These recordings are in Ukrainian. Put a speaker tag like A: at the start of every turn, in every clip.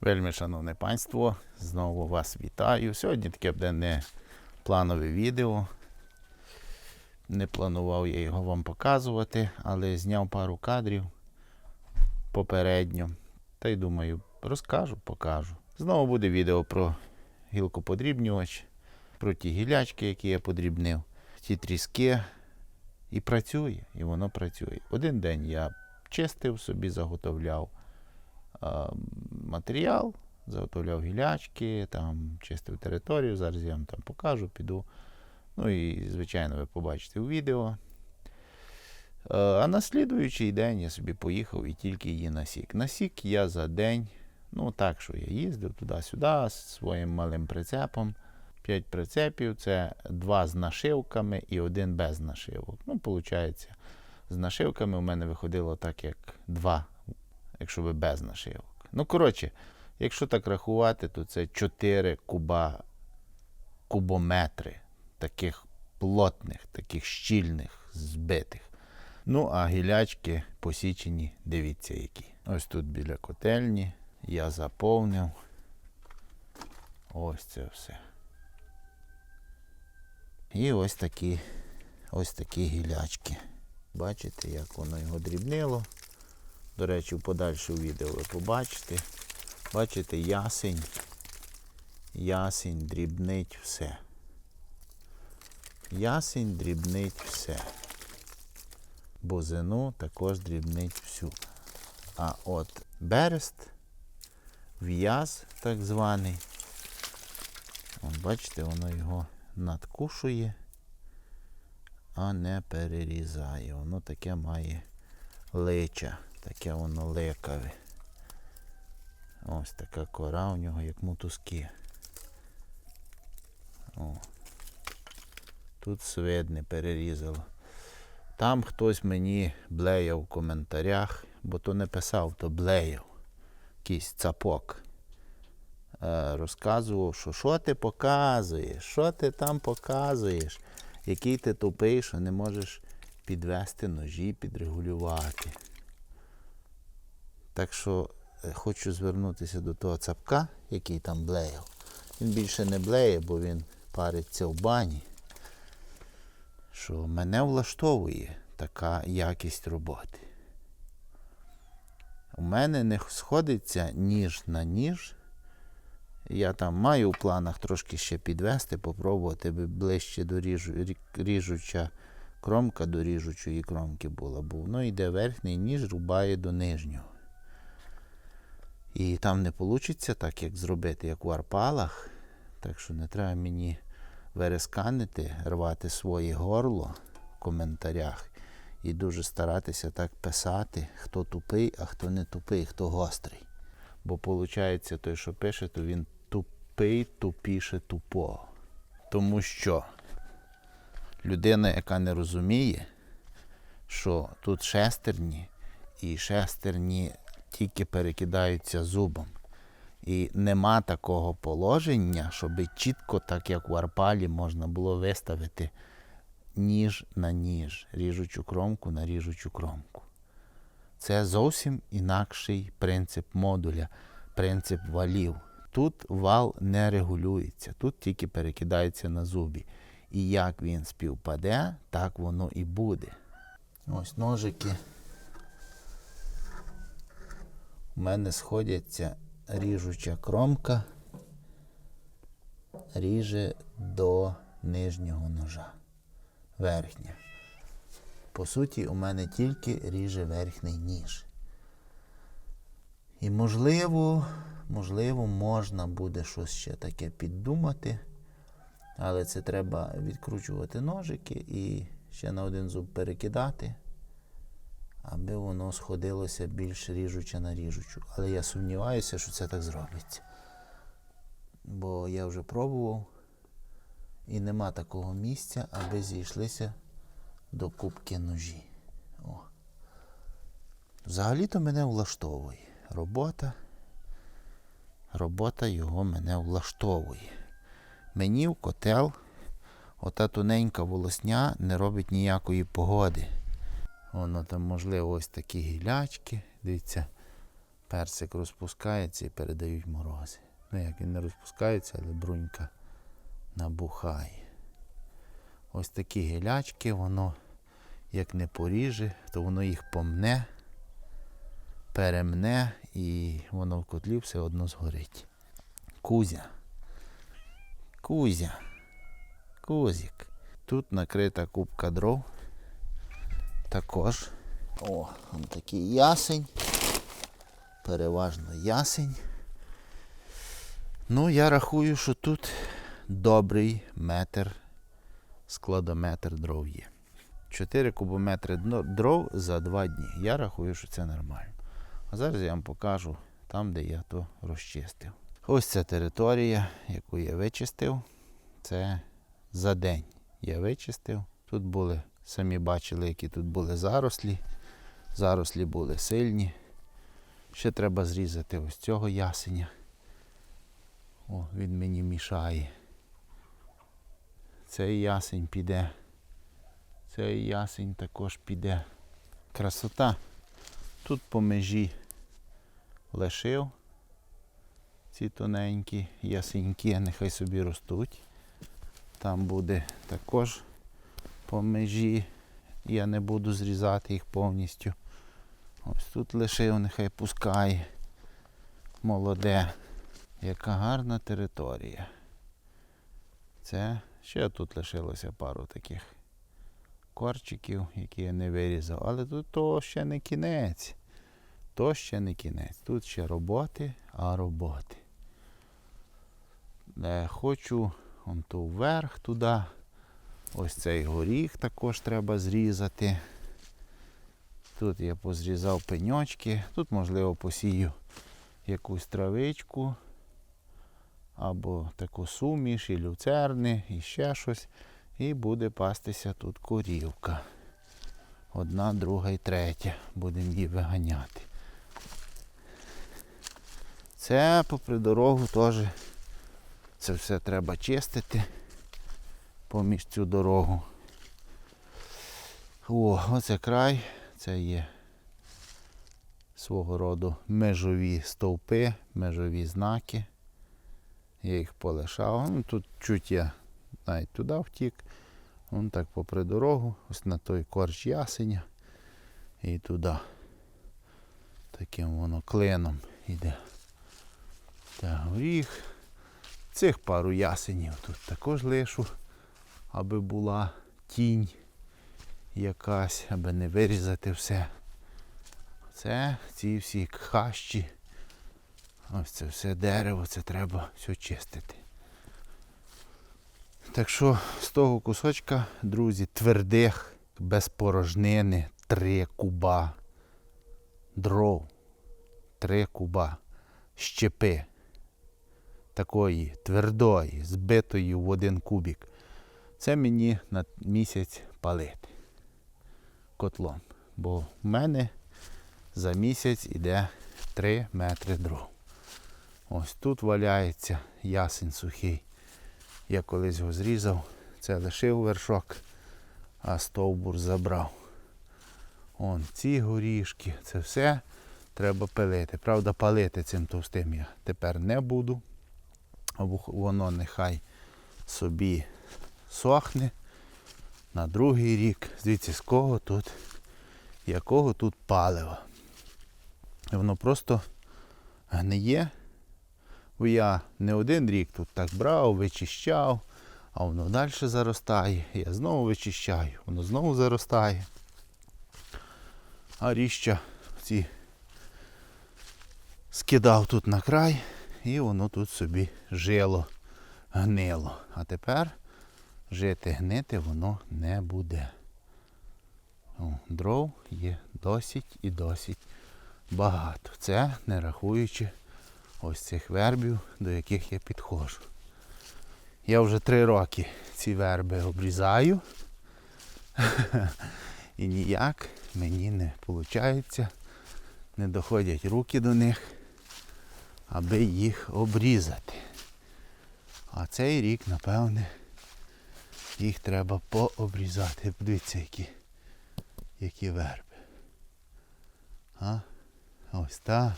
A: Вельми шановне панство, знову вас вітаю. Сьогодні таке буде не планове відео. Не планував я його вам показувати, але зняв пару кадрів попередньо. Та й думаю, розкажу, покажу. Знову буде відео про гілкоподрібнювач, про ті гілячки, які я подрібнив, ті тріски. І працює, і воно працює. Один день я чистив собі, заготовляв матеріал, заготовляв гілячки, там чистив територію. Зараз я вам там покажу, піду. Ну і, звичайно, ви побачите у відео. Е, А на слідуючий день я собі поїхав і тільки її насік. Насік я за день, ну так, що я їздив туди-сюди з своїм малим прицепом. П'ять прицепів це два з нашивками і один без нашивок. Ну, виходить, з нашивками у мене виходило так, як два, якщо би без нашивок. Ну, коротше, якщо так рахувати, то це 4 куба кубометри таких плотних, таких щільних, збитих. Ну, а гілячки посічені, дивіться які. Ось тут біля котельні я заповнив. Ось це все. І ось такі, ось такі гілячки. Бачите, як воно його дрібнило. До речі, в подальшому відео ви побачите. Бачите, ясень. Ясень дрібнить все. Ясень дрібнить все. Бузину також дрібнить всю. А от берест, в'яз так званий. От бачите, воно його надкушує, а не перерізає. Воно таке має лича, таке воно лекаве. Ось така кора у нього, як мотузки. О. Тут свидне перерізало. Там хтось мені блеяв в коментарях, бо то не писав, то блеяв. Якийсь цапок. Е, розказував, що що ти показуєш, що ти там показуєш, який ти тупий, що не можеш підвести ножі, підрегулювати. Так що е, хочу звернутися до того цапка, який там блеяв. Він більше не блеє, бо він париться в бані. Що мене влаштовує така якість роботи. У мене не сходиться ніж на ніж. Я там маю в планах трошки ще підвести, попробувати, би ближче до ріжу, ріжуча кромка до ріжучої кромки була, бо воно йде верхній ніж, рубає до нижнього. І там не вийде так, як зробити, як у арпалах. Так що не треба мені вересканити, рвати своє горло в коментарях і дуже старатися так писати, хто тупий, а хто не тупий, хто гострий. Бо виходить, той, що пише, то він тупий, тупіше тупого. Тому що людина, яка не розуміє, що тут шестерні, і шестерні тільки перекидаються зубом. І нема такого положення, щоб чітко, так як у арпалі, можна було виставити ніж на ніж, ріжучу кромку на ріжучу кромку. Це зовсім інакший принцип модуля, принцип валів. Тут вал не регулюється, тут тільки перекидається на зубі. І як він співпаде, так воно і буде. Ось ножики. У мене сходяться ріжуча кромка, ріже до нижнього ножа. Верхня. По суті, у мене тільки ріже верхній ніж. І можливо, можливо, можна буде щось ще таке піддумати. Але це треба відкручувати ножики і ще на один зуб перекидати, аби воно сходилося більш ріжуче на ріжучу. Але я сумніваюся, що це так зробиться. Бо я вже пробував і нема такого місця, аби зійшлися до кубки ножі. О. Взагалі-то мене влаштовує. Робота. Робота його мене влаштовує. Мені в котел ота тоненька волосня не робить ніякої погоди. Воно там, можливо, ось такі гілячки. Дивіться, персик розпускається і передають морози. Ну як він не розпускається, але брунька набухає. Ось такі гілячки, воно як не поріже, то воно їх помне, перемне і воно в котлі все одно згорить. Кузя. Кузя. Кузік. Тут накрита кубка дров. Також. О, он такий ясень. Переважно ясень. Ну, я рахую, що тут добрий метр, складометр дров є. 4 кубометри дров за 2 дні. Я рахую, що це нормально. А зараз я вам покажу там, де я то розчистив. Ось ця територія, яку я вичистив. Це за день я вичистив. Тут були, самі бачили, які тут були зарослі. Зарослі були сильні. Ще треба зрізати ось цього ясеня. О, він мені мішає. Цей ясень піде. Цей ясень також піде. Красота. Тут по межі лишив ці тоненькі ясеньки, нехай собі ростуть. Там буде також по межі. Я не буду зрізати їх повністю. Ось тут лишив, нехай пускає. Молоде. Яка гарна територія. Це ще тут лишилося пару таких корчиків, які я не вирізав. Але тут то ще не кінець. То ще не кінець. Тут ще роботи, а роботи. Е, хочу он ту вверх туди. Ось цей горіх також треба зрізати. Тут я позрізав пеньочки. Тут, можливо, посію якусь травичку. Або таку суміш, і люцерни, і ще щось. І буде пастися тут корівка. Одна, друга і третя. Будемо її виганяти. Це попри дорогу теж це все треба чистити поміж цю дорогу. О, оце край. Це є свого роду межові стовпи, межові знаки. Я їх полишав. Ну, тут чуть я навіть туди втік. Вон так попри дорогу, ось на той корч ясеня. І туди. Таким воно клином йде. Так, горіх. Цих пару ясенів тут також лишу, аби була тінь якась, аби не вирізати все. Це ці всі хащі. Ось це все дерево, це треба все чистити. Так що з того кусочка, друзі, твердих, без порожнини, три куба дров, три куба щепи такої твердої, збитої в один кубік. Це мені на місяць палити котлом. Бо в мене за місяць іде 3 метри дров. Ось тут валяється ясень сухий. Я колись його зрізав, це лишив вершок, а стовбур забрав. Он ці горішки, це все треба пилити. Правда, палити цим товстим я тепер не буду. Воно нехай собі сохне на другий рік. Звідси з кого тут, якого тут палива. Воно просто гниє. Бо я не один рік тут так брав, вичищав, а воно далі заростає. Я знову вичищаю, воно знову заростає. А ріща ці скидав тут на край і воно тут собі жило, гнило. А тепер жити гнити воно не буде. Дров є досить і досить багато. Це не рахуючи ось цих вербів, до яких я підходжу. Я вже три роки ці верби обрізаю. І ніяк мені не виходить, не доходять руки до них, аби їх обрізати. А цей рік, напевне, їх треба пообрізати. Подивіться, які, які верби. А? Ось так.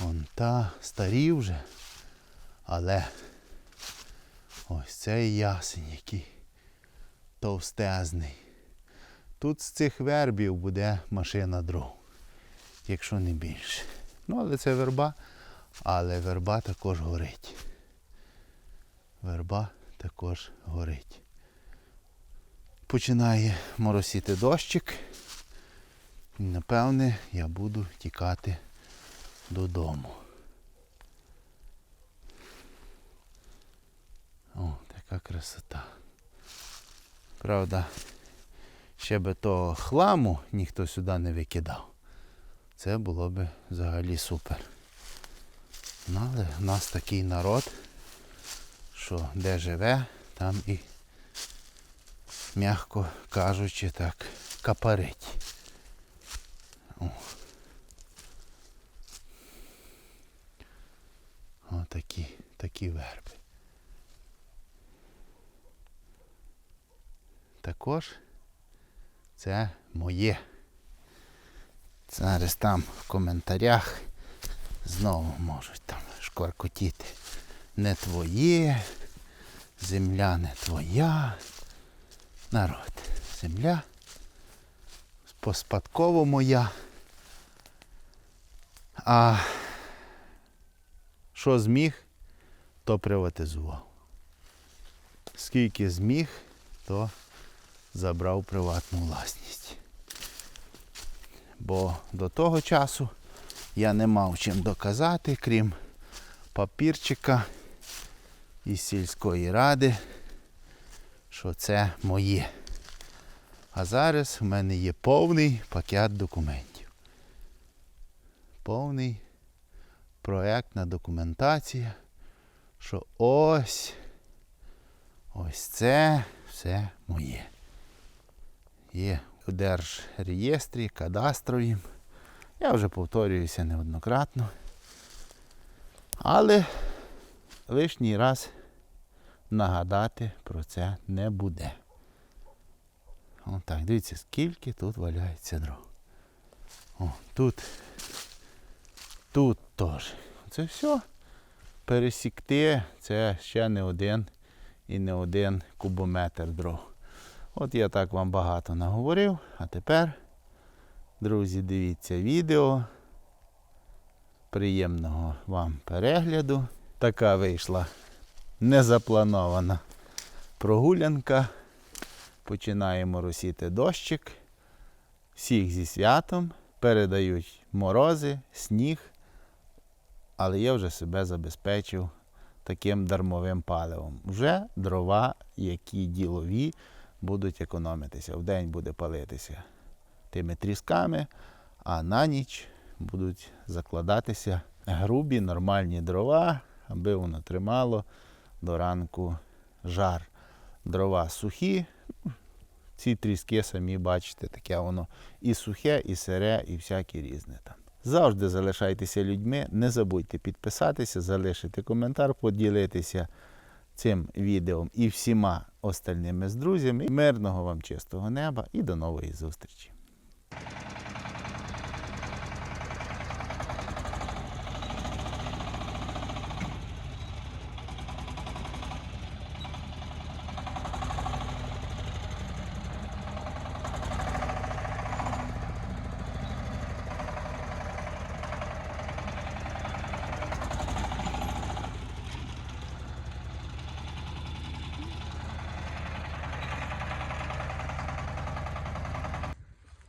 A: Вон та старі вже. Але ось цей ясень, який товстезний. Тут з цих вербів буде машина дров, якщо не більше. Ну, але це верба, але верба також горить. Верба також горить. Починає моросіти дощик. І, напевне, я буду тікати додому. О, така красота. Правда, ще би того хламу ніхто сюди не викидав. Це було б взагалі супер. Ну, але в нас такий народ, що де живе, там і, м'яко кажучи, так, капарить. О. О, такі, такі верби. Також це моє. Зараз там в коментарях знову можуть там шкваркотіти. Не твоє, земля не твоя. Народ, земля поспадково моя. А що зміг, то приватизував. Скільки зміг, то забрав приватну власність. Бо до того часу я не мав чим доказати, крім папірчика із сільської ради, що це моє. А зараз в мене є повний пакет документів. Повний проектна документація, що ось ось це все моє. Є у Держреєстрі, кадастрові. Я вже повторююся неоднократно. Але лишній раз нагадати про це не буде. Отак, дивіться, скільки тут валяється дров. О, тут. Тут теж. Це все пересікти, це ще не один і не один кубометр дров. От я так вам багато наговорив, а тепер, друзі, дивіться відео. Приємного вам перегляду. Така вийшла незапланована прогулянка. Починаємо росіти дощик. Всіх зі святом. Передають морози, сніг. Але я вже себе забезпечив таким дармовим паливом. Вже дрова, які ділові, будуть економитися. Вдень буде палитися тими трісками, а на ніч будуть закладатися грубі нормальні дрова, аби воно тримало до ранку жар. Дрова сухі. Ці тріски самі бачите, таке воно і сухе, і сире, і всяке різне там. Завжди залишайтеся людьми, не забудьте підписатися, залишити коментар, поділитися цим відео і всіма остальними з друзями. Мирного вам чистого неба і до нової зустрічі!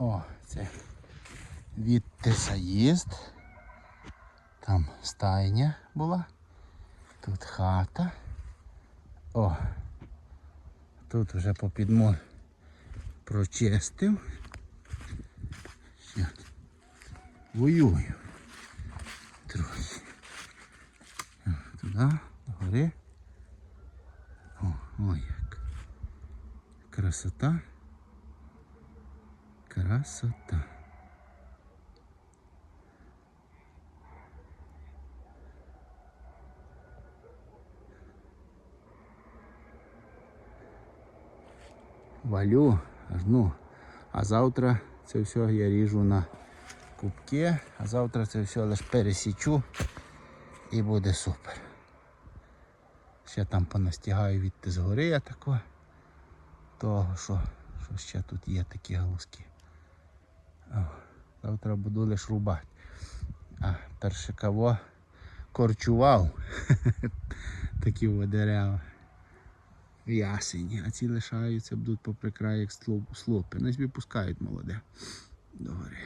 A: О, це відти заїзд. Там стайня була. Тут хата. О. Тут вже по підмор прочистив. Ще. Воюю. Трохи. Туди, гори. О, ой як. Красота. Красота. Валю, аж ну. А завтра це все я ріжу на кубки, а завтра це все лише пересічу і буде супер. Ще там понастягаю відти згори я тако. Того, що, що ще тут є такі галузки. Завтра буду лише рубати. А перше каво корчував. Такі дерева. Ясені, а ці лишаються, будуть попри край як слопи. Не собі пускають молоде догори.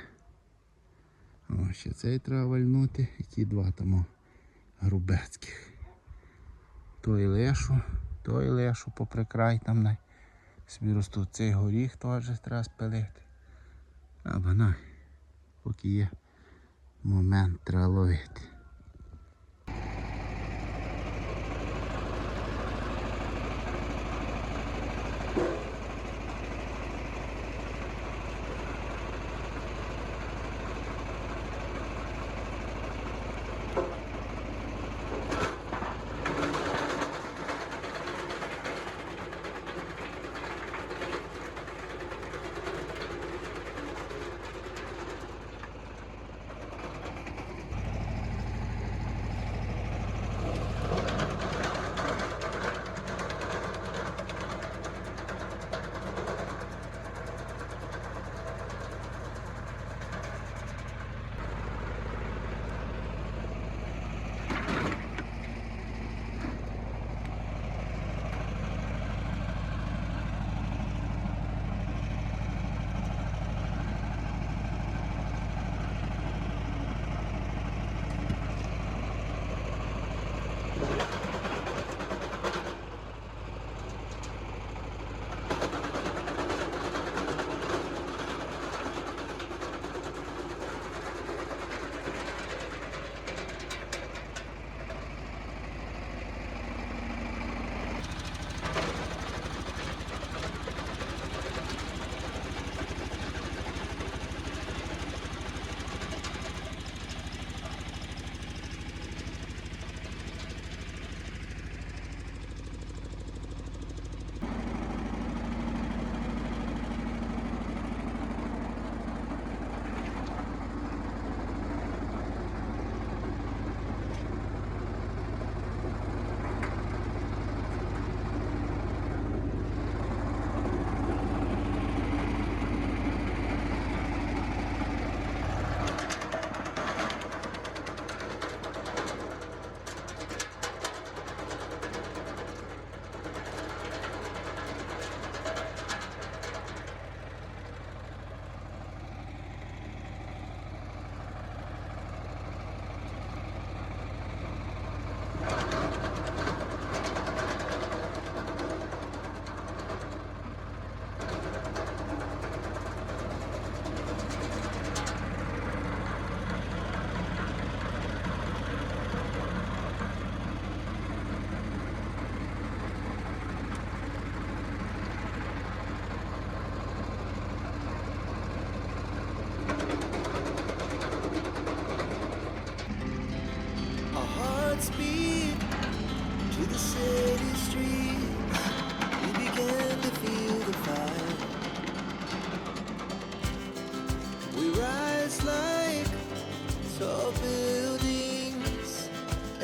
A: О, ще цей треба вальнути і ті два там грубецьких. Той лешу, той лешу попри край там. Собі ростуть цей горіх теж треба спилити. Або на, поки є момент треба ловити.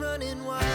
B: Running wild.